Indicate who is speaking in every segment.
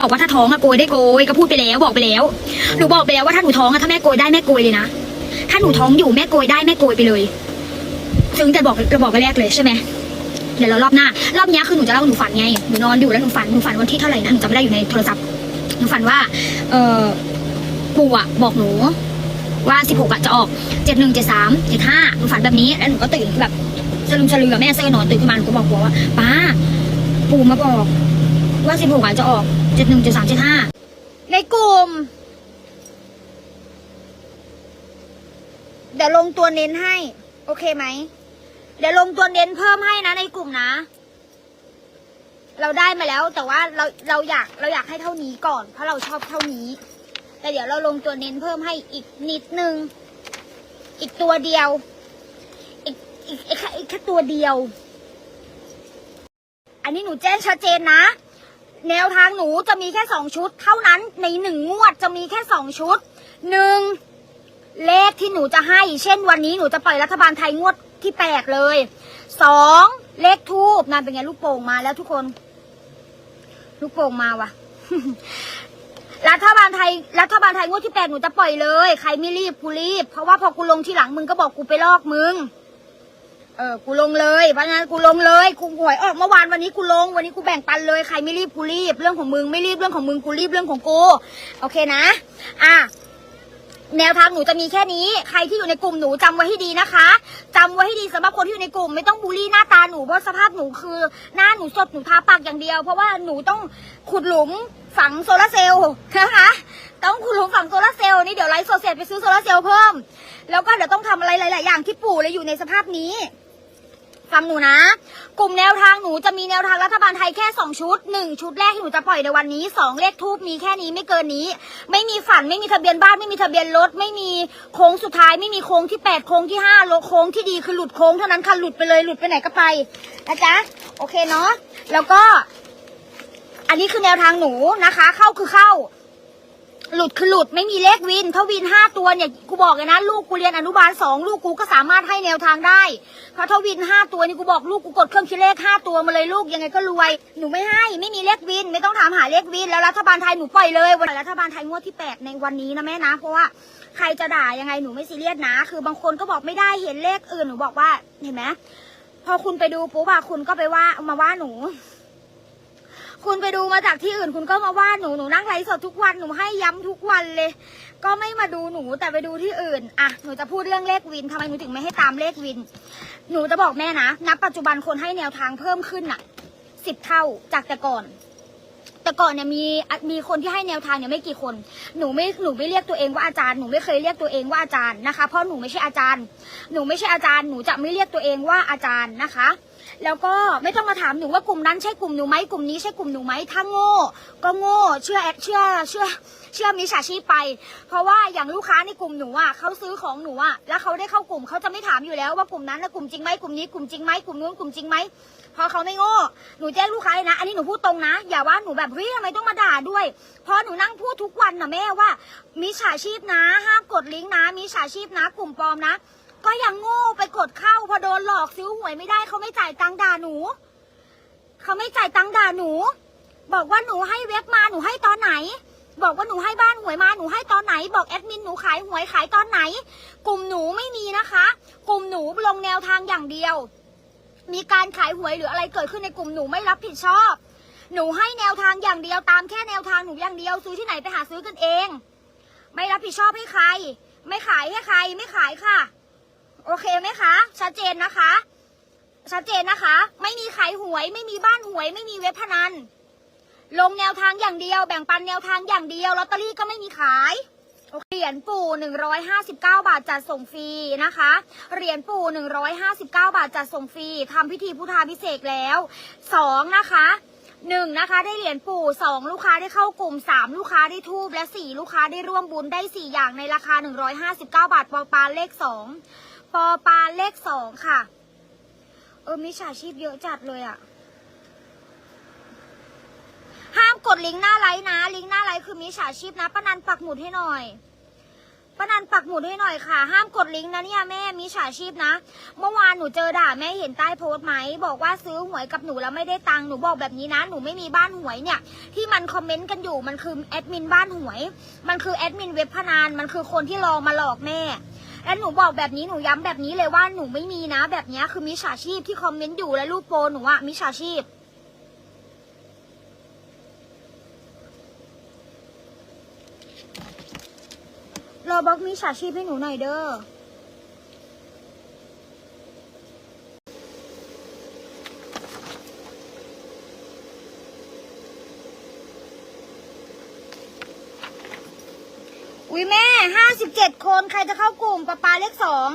Speaker 1: บอกว่าถ้าท้องอะโกยได้โกยก็พูดไปแล้วบอกไปแล้วหนูบอกไปแล้วว่าถ้าหนูท้องอะถ้าแม่โกยได้แม่โกยเลยนะถ้าหนูท้องอยู่แม่โกยได้แม่โกยไปเลยซึ่งแต่บอกเราบอกไปแรกเลยใช่ไหมเดี๋ยวเรารอบหน้ารอบนี้คือหนูจะเล่าหนูฝันไงหนูนอนอยู่แล้วหนูฝันหนูฝันวันที่เท่าไหร่นะหนูจำไม่ได้อยู่ในโทรศัพท์หนูฝันว่า เออปู่อะบอกหนูว่าสิบหกอะจะออกเจ็ดหนึ่งเจ็ดสามเจ็ดห้าหนูฝันแบบนี้แล้วหนูก็ตื่นแบบสลืมสลือแม่เสื้อนอนตื่นขึ้นมาหนูก็บอกปู่ว่าป้า ปู่มาบอกว่าสิบหกอะจะออก จ็ดหนึ่งเจ็ดสามเจ็ดห้าในกลุ่ม เดี๋ยวลงตัวเน้นให้ โอเคไหม เดี๋ยวลงตัวเน้นเพิ่มให้นะในกลุ่มนะ เราได้มาแล้วแต่ว่าเราเราอยากเราอยากให้เท่านี้ก่อน เพราะเราชอบเท่านี้ แต่เดี๋ยวเราลงตัวเน้นเพิ่มให้อีกนิดนึง อีกตัวเดียว อีกอีกแค่อีกแค่ตัวเดียว อันนี้หนูแจ้งชัดเจนนะ แนวทางหนูจะมีแค่สองชุด เท่านั้นในหนึ่งงวดจะมีแค่สองชุดหนึ่งเลขที่หนูจะให้ เช่นวันนี้หนูจะปล่อยรัฐบาลไทยงวดที่แปดเลยสองเลขทูบนั่นเป็นไงลูกโป่งมาแล้วทุกคน ลูกโป่งมาว่ะ รัฐบาลไทย รัฐบาลไทยงวดที่แปดหนูจะปล่อยเลย ใครไม่รีบกูรีบ เพราะว่าพอกูลงที่หลังมึงก็บอกกูไปลอกมึง เออกูลงเลยเพราะงั้นกูลงเลยกูหวยออกเมื่อวานวันนี้กูลง วันนี้กูแบ่งปันเลยใครไม่รีบกูรีบ เรื่องของมึงไม่รีบเรื่องของมึงกูรีบเรื่องของกูโอเคนะ อะแนวทางหนูจะมีแค่นี้ ใครที่อยู่ในกลุ่มหนูจำไว้ให้ดีนะคะจำไว้ให้ดีสำหรับคนที่อยู่ในกลุ่ม ไม่ต้องบูลลี่หน้าตาหนูเพราะสภาพหนูคือ หน้าหนูสดหนูทาปากอย่างเดียว เพราะว่าหนูต้องขุดหลุมฝังโซลาร์เซลล์นะคะต้องขุดหลุมฝังโซลาร์เซลล์นี่เดี๋ยวไลฟ์สดเสร็จไปซื้อโซลาร์เซลล์เพิ่ม แล้วก็เดี๋ยวต้องทำอะไรหลาย ๆ อย่างที่ปู่เลยอยู่ในสภาพนี้ ฟังหนูนะ กลุ่มแนวทางหนูจะมีแนวทางรัฐบาลไทยแค่ 2 ชุด 1 ชุดแรกที่หนูจะปล่อยในวันนี้ 2 เลขทูบมีแค่นี้ไม่เกินนี้ ไม่มีฝันไม่มีทะเบียนบ้านไม่มีทะเบียนรถ ไม่มีโค้งสุดท้ายไม่มีโค้งที่ 8 โค้งที่5โลโค้งที่ดีคือหลุดโค้งเท่านั้นค่ะหลุดไปเลยหลุดไปไหนก็ไปนะจ๊ะโอเคเนาะแล้วก็ อันนี้คือแนวทางหนูนะคะ เข้าคือเข้า หลุดคือหลุดไม่มีเลขวิน ถ้าวินห้าตัวเนี่ยกูบอกเลยนะ ลูกกูเรียนอนุบาลสองลูกกูก็สามารถให้แนวทางได้เพราะถ้าวินห้าตัวนี่กูบอกลูกกูกดเครื่องคิดเลขห้าตัวมาเลยลูกยังไงก็รวยหนูไม่ให้ไม่มีเลขวิน ไม่ต้องถามหาเลขวิน แล้วรัฐบาลไทยหนูปล่อยเลยวันรัฐบาลไทยงวดที่แปดในวันนี้นะแม่นะเพราะว่าใครจะด่ายังไงหนูไม่ซีเรียสนะ คือบางคนก็บอกไม่ได้เห็นเลขอื่นหนูบอกว่าเห็นไหมพอคุณไปดูปุ๊บอะคุณก็ไปว่ามาว่าหนู คุณไปดูมาจากที่อื่นคุณก็มาว่าหนูหนูนั่งไลฟ์สดทุกวันหนูให้ย้ำทุกวันเลย ก็ไม่มาดูหนูแต่ไปดูที่อื่นอะหนูจะพูดเรื่องเลขวินทำไมหนูถึงไม่ให้ตามเลขวิน หนูจะบอกแม่นะณปัจจุบันคนให้แนวทางเพิ่มขึ้นน่ะสิบเท่าจากแต่ก่อน แต่ก่อนเนี่ยมีมีคนที่ให้แนวทางเนี่ยไม่กี่คน หนูไม่หนูไม่เรียกตัวเองว่าอาจารย์หนูไม่เคยเรียกตัวเองว่าอาจารย์นะคะ เพราะหนูไม่ใช่อาจารย์ หนูไม่ใช่อาจารย์หนูจะไม่เรียกตัวเองว่าอาจารย์นะคะ แล้วก็ไม่ต้องมาถามหนูว่ากลุ่มนั้นใช่กลุ่มหนูไหมกลุ่มนี้ใช่กลุ่มหนูไหมถ้าโง่ก็โง่เชื่อแอดเชื่อเชื่อเชื่อมิจฉาชีพไป เพราะว่าอย่างลูกค้าในกลุ่มหนูอะเขาซื้อของหนูอะแล้วเขาได้เข้ากลุ่มเขาจะไม่ถามอยู่แล้วว่ากลุ่มนั้นนะกลุ่มจริงไหมกลุ่มนี้กลุ่มจริงไหมกลุ่มนู้นกลุ่มจริงไหมเพราะเขาไม่โง่หนูแจ้งลูกค้าเลยนะ อันนี้หนูพูดตรงนะ อย่าว่าหนูแบบเฮ้ยทำไมต้องมาด่าด้วย เพราะหนูนั่งพูดทุกวันนะแม่ว่ามิจฉาชีพนะห้ามกดลิงก์นะมิจฉาชีพนะ กลุ่มปลอมนะ ก็ยังโง่ไปกดเข้าพอโดนหลอกซื้อหวยไม่ได้เขาไม่จ่ายตังค์ด่าหนูเขาไม่จ่ายตังค์ด่าหนู บอกว่าหนูให้เว็บมาหนูให้ตอนไหน บอกว่าหนูให้บ้านหวยมาหนูให้ตอนไหน บอกแอดมินหนูขายหวยขายตอนไหน กลุ่มหนูไม่มีนะคะ กลุ่มหนูลงแนวทางอย่างเดียว มีการขายหวยหรืออะไรเกิดขึ้นในกลุ่มหนูไม่รับผิดชอบ หนูให้แนวทางอย่างเดียวตามแค่แนวทางหนูอย่างเดียว ซื้อที่ไหนไปหาซื้อกันเอง ไม่รับผิดชอบให้ใคร ไม่ขายให้ใครไม่ขายค่ะ โอเคไหมคะ ชัดเจนนะคะ ชัดเจนนะคะ ไม่มีขายหวย ไม่มีบ้านหวย ไม่มีเว็บพนัน ลงแนวทางอย่างเดียว แบ่งปันแนวทางอย่างเดียวลอตเตอรี่ก็ไม่มีขายเหรียญปู่หนึ่งร้อยห้าสิบเก้าบาทจัดส่งฟรีนะคะ เหรียญปู่หนึ่งร้อยห้าสิบเก้าบาทจัดส่งฟรีทำพิธีพุทธาพิเศษแล้วสองนะคะหนึ่งนะคะได้เหรียญปู่สองลูกค้าได้เข้ากลุ่มสามลูกค้าได้ทูบและสี่ลูกค้าได้ร่วมบุญได้สี่อย่างในราคาหนึ่งร้อยห้าสิบเก้าบาทปอปาเลขสอง ปอปาเลขสองค่ะ เออมิจฉาชีพเยอะจัดเลยอะห้ามกดลิงก์หน้าไลน์นะ ลิงก์หน้าไลน์คือมิจฉาชีพนะป้านันปักหมุดให้หน่อยป้านันปักหมุดให้หน่อยค่ะ ห้ามกดลิงก์นะเนี่ยแม่มีฉาชีพนะ เมื่อวานหนูเจอด่าแม่เห็นใต้โพสต์ไหม บอกว่าซื้อหวยกับหนูแล้วไม่ได้ตังค์หนูบอกแบบนี้นะ หนูไม่มีบ้านหวยเนี่ย ที่มันคอมเมนต์กันอยู่มันคือแอดมินบ้านหวย มันคือแอดมินเว็บพนันมันคือคนที่รอมาหลอกแม่ และหนูบอกแบบนี้หนูย้ำแบบนี้เลยว่าหนูไม่มีนะ แบบเนี้ยคือมิจฉาชีพที่คอมเมนต์อยู่และรูปโปรหนูอะมิจฉาชีพรอบล็อกมิจฉาชีพให้หนูหน่อยเด้อ อุ้ยแม่ห้าสิบเจ็ดคนใครจะเข้ากลุ่มปะปลาเลขสอง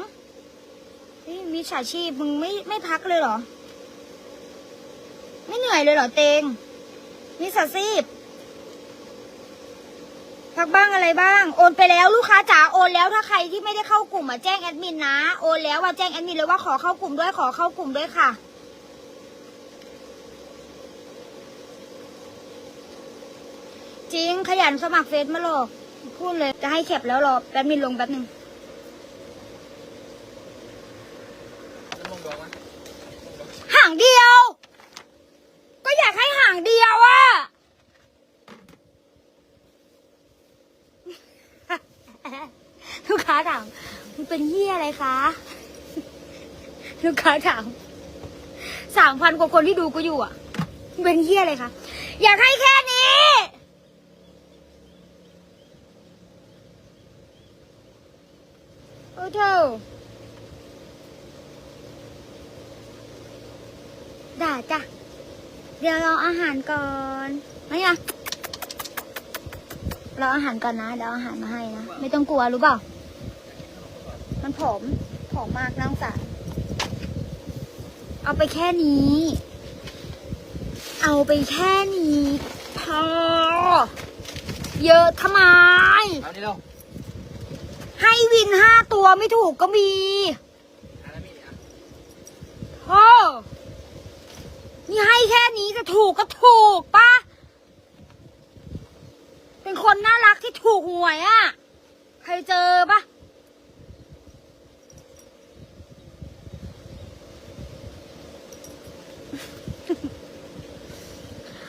Speaker 1: นี่มีฉาชีพมึงไม่ไม่พักเลยเหรอ ไม่เหนื่อยเลยเหรอเตง มีสาชีพพักบ้างอะไรบ้าง โอนไปแล้วลูกค้าจ๋าโอนแล้วถ้าใครที่ไม่ได้เข้ากลุ่มอะแจ้งแอดมินนะโอนแล้วว่าแจ้งแอดมินเลยว่าขอเข้ากลุ่มด้วยขอเข้ากลุ่มด้วยค่ะจริงขยันสมัครเฟซมาหรอก พูดเลยจะให้แคปแล้วรอแป๊บนึงลงแป๊บนึง
Speaker 2: แล้วมึง
Speaker 1: ห่างเดียว ก็อยากให้ห่างเดียวอะลูกค้าถามมันเป็นเหี้ยอะไรคะลูกค้าถามสามพันกว่าคนที่ดูกูอยู่อะ เป็นเหี้ยอะไรคะอยากให้แค่นี้ โอ้ เธอด่าจ้ะ เดี๋ยวรออาหารก่อนไม่อะรออาหารก่อนนะ เดี๋ยวอาหารมาให้นะ ไม่ต้องกลัวรู้เปล่า มันผอม ผอมมากน้องสาเอาไปแค่นี้ เอาไปแค่นี้พอเยอะทำไม
Speaker 2: เอานี่เร็ว
Speaker 1: ให้วินห้าตัวไม่ถูกก็มีโอ้นี่ให้แค่นี้จะถูกก็ถูกปะเป็นคนน่ารักที่ถูกหวยอะ่ะ ใครเจอปะ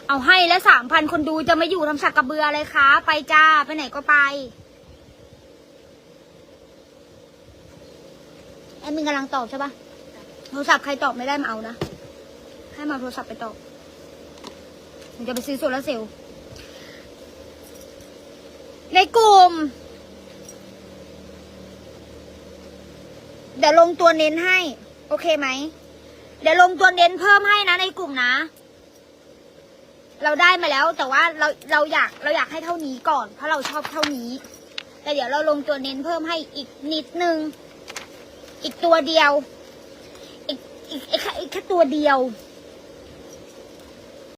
Speaker 1: เอาให้แล้วสามพันคนดูจะไม่อยู่ทำสักกระเบืออะไรคะ ไปจ้า ไปไหนก็ไป แอด มินกำลังตอบใช่ปะโทรศัพท์ใครตอบไม่ได้มาเอานะ ให้มาโทรศัพท์ไปตอบผมจะไปซื้อโซลาเซลล์ในกลุ่ม เดี๋ยวลงตัวเน้นให้ โอเคไหม เดี๋ยวลงตัวเน้นเพิ่มให้นะในกลุ่มนะ เราได้มาแล้วแต่ว่าเราเราอยากเราอยากให้เท่านี้ก่อน เพราะเราชอบเท่านี้ แต่เดี๋ยวเราลงตัวเน้นเพิ่มให้อีกนิดนึง อีกตัวเดียว อีกอีกแค่อีกแค่ตัวเดียว